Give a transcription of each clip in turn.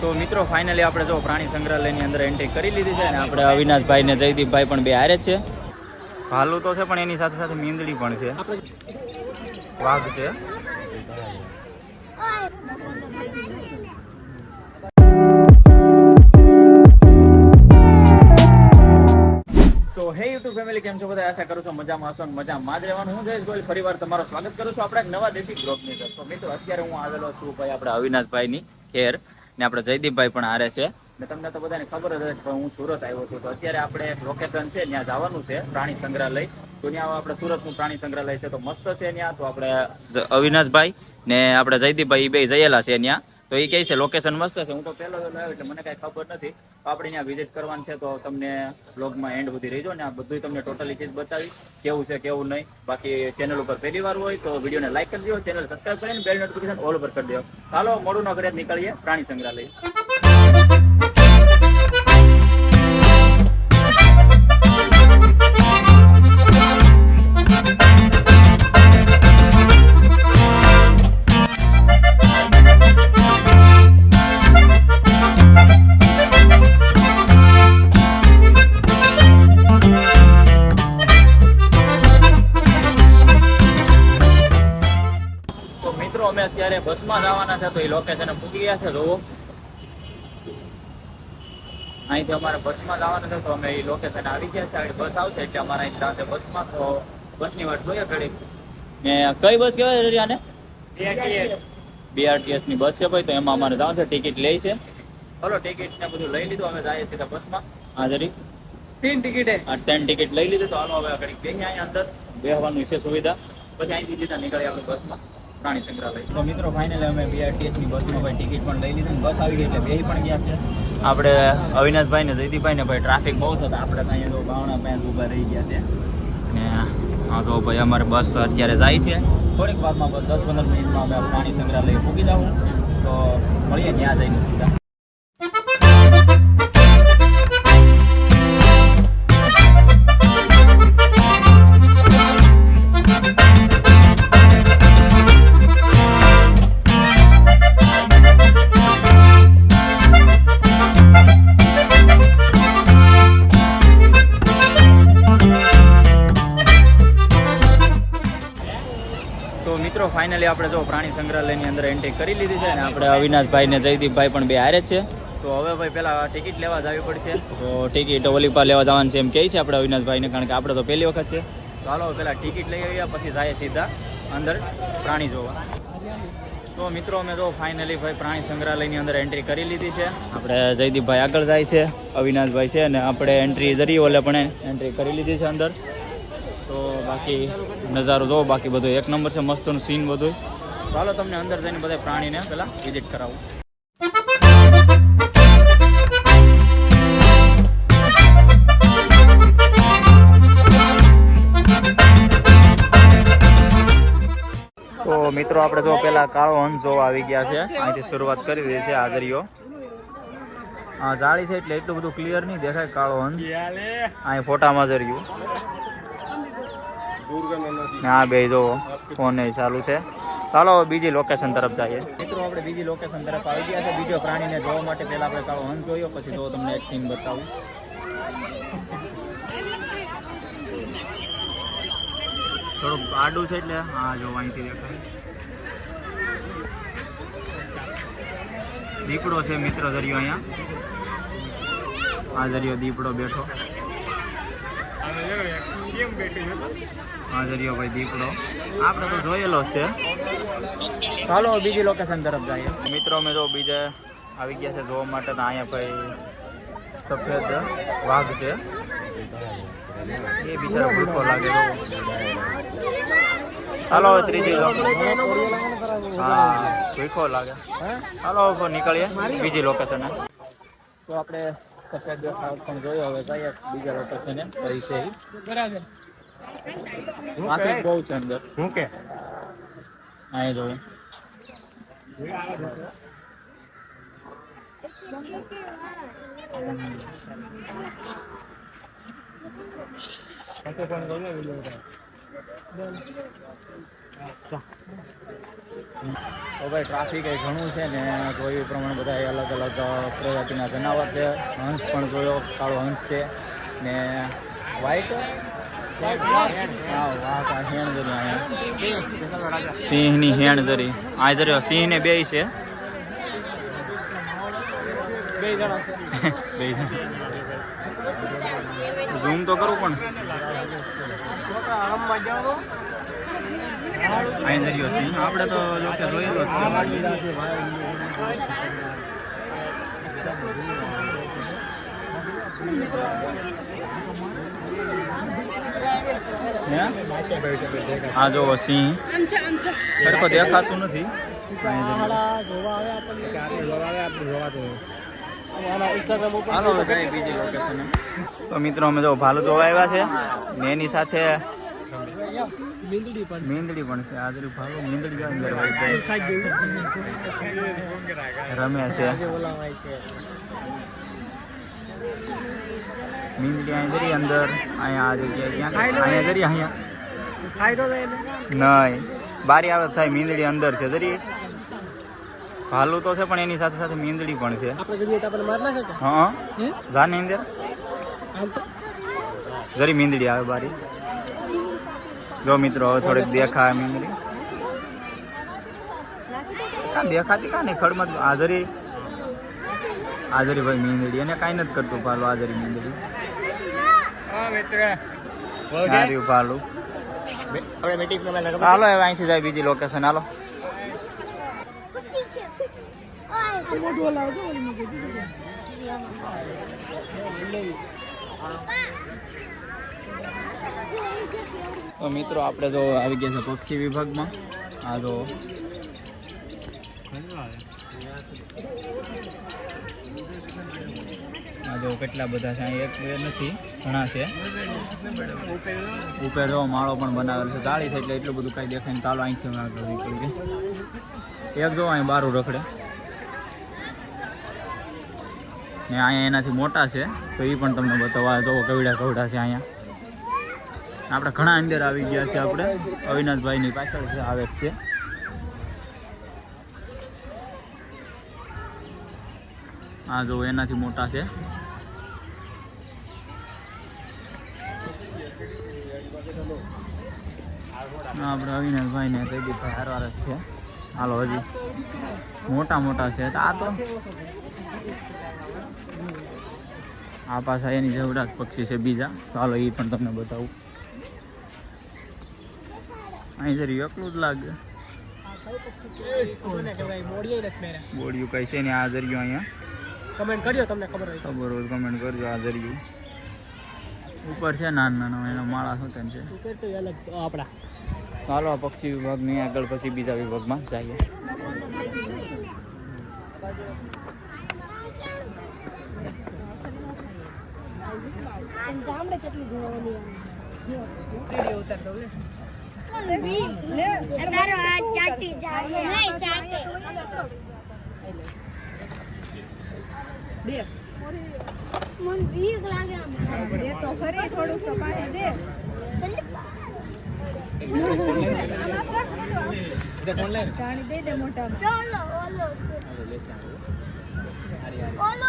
તો મિત્રો ફાઇનલી આપણે જો પ્રાણી સંગ્રહાલયની અંદર એન્ટ્રી કરી લીધી છે અને આપણે અવિનાશભાઈ ને જયદીપભાઈ પણ બે હારે છે. ભાલુ તો છે, પણ એની સાથે સાથે મીંદડી પણ છે. વાઘ છે. હે યુટ્યુબ ફેમિલી કેમ છો બધા? આશા કરું છું મજામાં હશો મજામાં જ રહેવાનું. હું જયેશ ગોયલ, ફરીવાર તમારો સ્વાગત કરું છું આપણે નવા દેશી ગ્રોપની અંદર. તો મિત્રો, અત્યારે હું આવેલો છું ભાઈ આપણે અવિનાશભાઈની ખેર ને આપણે જયદીપભાઈ પણ હારે છે. ને તમને તો બધાને ખબર જ કે હું સુરત આવ્યો છું. તો અત્યારે આપણે એક લોકેશન છે, ત્યાં જવાનું છે, પ્રાણી સંગ્રહાલય. તો ત્યાં આપણે સુરતનું પ્રાણી સંગ્રહાલય છે, તો મસ્ત છે ત્યાં. તો આપણે અવિનાશભાઈ ને આપણે જયદીપભાઈ બે જયેલા છે ત્યાં. તો એ કહે છે લોકેશન મસ્ત છે. હું તો પહેલો જ લાવ્યો એટલે મને કાંઈ ખબર નથી. તો આપણે ત્યાં વિઝિટ કરવાની છે તો તમને બ્લોગમાં એન્ડ સુધી રહીજો ને આ બધું તમને ટોટલી ચીજ બતાવી. કેવું છે, કેવું નહીં. બાકી ચેનલ ઉપર પહેલી વાર હોય તો વિડીયોને લાઈક કરી દો ચેનલ સબસ્ક્રાઈબ કરીને બેલ નોટિફિકેશન ઓલ ઉપર કરી દો. ચાલો મોડું ન કરીએ નીકળીએ. પ્રાણી સંગ્રહાલય. ના થતો એ લોકેશન પૂકી ગયા છે જોવો. અહીંથી અમારે બસમાં જવાનું છે તો અમે એ લોકેશન આવી ગયા છે બસ આવશે એટલે અમારે અહીં જવાનું બસમાં તો બસની વાટ જોઈએ ઘડીક. ને કઈ બસ કેવાય રરિયાને? બીઆરટીએસ બીઆરટીએસની બસ છે ભાઈ તો એમાં અમારે જવાનું છે ટિકિટ લે છે. બોલો ટિકિટ ને બધું લઈ લીધું અમે જઈએ સીધા બસમાં. હાજરી ત્રણ ટિકિટ. ત્રણ ટિકિટ લઈ લીધું તો હાલો હવે ઘડીક બેહીએ અહીંયા અંદર બેહવાનું છે સુવિધા. પછી અહીંથી સીધા નીકળી આપણે બસમાં. પ્રાણી સંગ્રહાલય તો મિત્રો ફાઇનલી અમે બીઆરટીએસની બસમાં ભાઈ ટિકિટ પણ લઈ લીધી બસ આવી ગઈ એટલે બેસી પણ ગયા છે. આપણે અવિનાશભાઈ ને જયદીભાઈ ને ભાઈ ટ્રાફિક બહુ છે આપણે અહીંયા તો બાવણા પાસે ઊભા રહી ગયા છે. ને હા તો ભાઈ અમારે બસ અત્યારે જાય છે. થોડીક વારમાં દસ પંદર મિનિટમાં અમે પ્રાણી સંગ્રહાલય મૂકી જાઉં. તો મળીએ ત્યાં જઈને સીધા. ફાઇનલી આપણે જો પ્રાણી સંગ્રહાલયની અંદર એન્ટ્રી કરી લીધી છે અને આપણે અવિનાશભાઈ ને જયદીપભાઈ પણ બે હારે જ છે. તો હવે ભાઈ પેલા ટિકિટ લેવા જવી પડશે. તો ટિકિટ ઓલી લેવા જવાનું છે એમ કહે છે આપણે અવિનાશભાઈને કારણ કે આપણે તો પહેલી વખત છે. તો હાલો પેલા ટિકિટ લઈ આવ્યા પછી જાય સીધા અંદર પ્રાણી જોવા. તો મિત્રો અમે જો ફાઇનલી ભાઈ પ્રાણી સંગ્રહાલયની અંદર એન્ટ્રી કરી લીધી છે. આપણે જયદીપભાઈ આગળ જાય છે અવિનાશભાઈ છે અને આપણે એન્ટ્રી જરી ઓલે પણ એન્ટ્રી કરી લીધી છે અંદર. બાકી નજારો જોવો બાકી બધું એક નંબર છે મસ્તનું સીન બધું ચાલો તમને અંદર જઈને બધા પ્રાણીને પેલા વિઝિટ કરાવું. તો મિત્રો આપણે જો પેલા કાળો હંસ જોવા આવી ગયા છે. અહીંથી શરૂઆત કરી દે છે આગરીઓ આ જાળી છે એટલે એટલું બધું ક્લિયર નહીં દેખાય કાળો હંસ. અહીં ફોટામાં જર્યું હા બે જો ફોન ચાલુ છે. ચાલો બીજી લોકેશન તરફ જઈએ. મિત્રો આપણે બીજી લોકેશન તરફ આવી ગયા છે. બીજો પ્રાણીને જોવા માટે પહેલા આપણે કાળો હંસ જોયો પછી જો તમને એક સીન બતાવું. થોડુંક આડું છે એટલે હા જો અહીંથી દેખાય. દીપડો છે મિત્ર દરિયો અહીંયા. આ દરિયો દીપડો બેઠો. હા દરિયો ભાઈ દીપડો. આપણે તો જોયેલો છે. ચાલો બીજી લોકેશન તરફ જઈએ. મિત્રો અમે જો બીજે આવી ગયા છે જોવા માટે તો અહીંયા ભાઈ સફેદ વાઘ છે. એ બિચારો ભૂખો લાગે તો ચાલો હવે ત્રીજી લોકેશન હા ભૂખો લાગે. ચાલો નીકળીએ બીજી લોકેશન તો આપણે સફેદ જોયો હવે સાહેબ બીજા લોકો છે અંદર હું કે અહીં જોઉં પણ તો ભાઈ ટ્રાફિક એ ઘણું છે ને જોયું પ્રમાણે બધા અલગ અલગ પ્રજાતિના જનાવર છે હંસ પણ જોયો કાળો હંસ છે ને વ્હાઈટ સિંહની હેણ જરી આ જરી સિંહ ને બે છે બે ઝૂમ તો કરું પણ. અહીં દરિયો આપણે તો જો કે જોયેલો છે. હે? જો સિંહ. સરખો દેખાતું નથી. હાલો હવે જઈએ બીજી લોકેશન તો મિત્રો અમે તો ભાલુ જોવા આવ્યા છે. ને એની સાથે મીંદડી પણ છે. આ ભાલુ મીંદડી રમે છે. મીંદડી અહીં જરી અંદર અહીંયા આ જગ્યાએ અહીંયા જરી અહીંયા. નહીં. બારી આવે થાય મીંદડી અંદર છે જરી. ભાલુ તો છે પણ એની સાથે સાથે મીંદડી પણ છે. હા જાની અંદર. જરી મીંદડી આવે બારી. જો મિત્રો, હવે થોડીક દેખાય મીંદડી. કાં દેખાતી કાં નહીં, ખડમાં હાજરી હાજરી. ભાઈ મીંદડી, એને કાંઈ નથી કરતું ભાલુ, હાજરી મીંદડી. હાર્યું ભાલુ. હાલો, હવે અહીંથી જાય બીજી લોકેશન હાલો. તો મિત્રો, આપણે તો આવી ગયા છે પક્ષી વિભાગમાં. આ તો આ તો કેટલા બધા છે? એક બે નથી, ઘણા છે. ઉપર જો માળો પણ બનાવેલો છે. તાળી છે એટલે એટલું બધું કાંઈ દેખાય ને ચાલો અહીંથી એક જો અહીં બારું રખડે. ને અહીંયા એનાથી મોટા છે, તો એ પણ તમને બતાવવા જો કવિડા કવડા છે અહીંયા. આપણે ઘણા અંદર આવી ગયા છે આપણે. અવિનાશભાઈની પાછળ છે આવે છે. આ જો એનાથી મોટા છે. આપણે અવિનાશભાઈ ને જયદીપભાઈ હારવાર જ છે. હાલો હજી. મોટા મોટા છે. આ તો આ પાછા એની જેવડા પક્ષી છે બીજા. ચાલો એ પણ તમને બતાવું. અહીં જરી એકલું જ લાગે. બોડિયું કઈ છે ને આ જરિયું અહીંયા? કમેન્ટ કર્યો તમને ખબર હોય ખબર હોય કમેન્ટ કરજો આ જરિયું. ઉપર છે નાના નાના એના માળા શું તેમ છે. તું કરતો અલગ આપણા. ચાલો આ પક્ષી વિભાગની આગળ પછી બીજા વિભાગમાં જઈએ. જામડે કેટલી જોવાની તારો આ ચાટી જાય નહીં ચાટે મને બીક લાગે આમ એ તો ખરી થોડુંક તો પાછી દે ટાણી દઈ દે મોટા ઓલો ઓલો ઓલો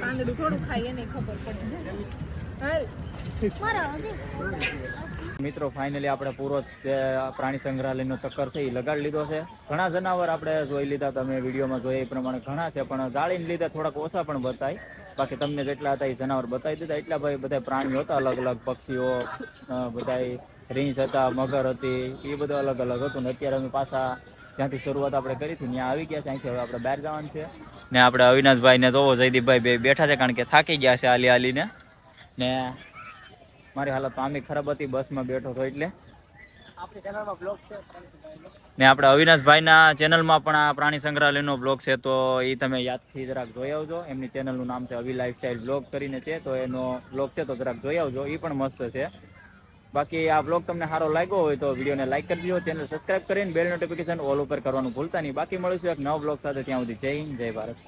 પાંદડું થોડું ખાઈએ ને ખબર પડશે મિત્રો ફાઇનલી આપણે પૂરો જે પ્રાણી સંગ્રહાલયનો ચક્કર છે એ લગાડી લીધો છે. ઘણા જનાવર આપણે જોઈ લીધા, તમે વિડીયોમાં જોઈએ એ પ્રમાણે ઘણા છે, પણ જાળીને લીધે થોડાક ઓછા પણ બતાય. બાકી તમને જેટલા હતા એ જનાવર બતાવી દીધા. એટલા ભાઈ બધા પ્રાણીઓ હતા અલગ અલગ પક્ષીઓ બધા રીંછ હતા, મગર હતી, એ બધું અલગ અલગ હતું ને અત્યારે અમે પાછા જ્યાંથી શરૂઆત આપણે કરી હતી ત્યાં આવી ગયા છે અહીંથી હવે આપણે બહાર જવાનું છે. ને આપણે અવિનાશભાઈ ને જોવો જયદીપભાઈ બે બેઠા છે કારણ કે થાકી ગયા છે હાલી હાલીને. ને મારી હાલત આમી ખરાબ હતી બસમાં બેઠો હતો એટલે. બ્લોગ છે ને આપણે અવિનાશભાઈના ચેનલમાં પણ આ પ્રાણી સંગ્રહાલયનો બ્લોગ છે તો એ તમે યાદથી જરાક જોઈ આવજો. એમની ચેનલનું નામ છે અવિ લાઈફસ્ટાઈલ બ્લોગ કરીને છે તો એનો બ્લોગ છે તો જરાક જોઈ આવજો. એ પણ મસ્ત છે. બાકી આ બ્લોગ તમને સારો લાગ્યો હોય તો વિડીયોને લાઇક કરી દો ચેનલ સબસ્ક્રાઇબ કરીને બેલ નોટિફિકેશન ઓલ ઉપર કરવાનું ભૂલતા નહીં. બાકી મળીશું એક નવો બ્લોગ સાથે. ત્યાં સુધી જય હિન્દ, જય ભારત.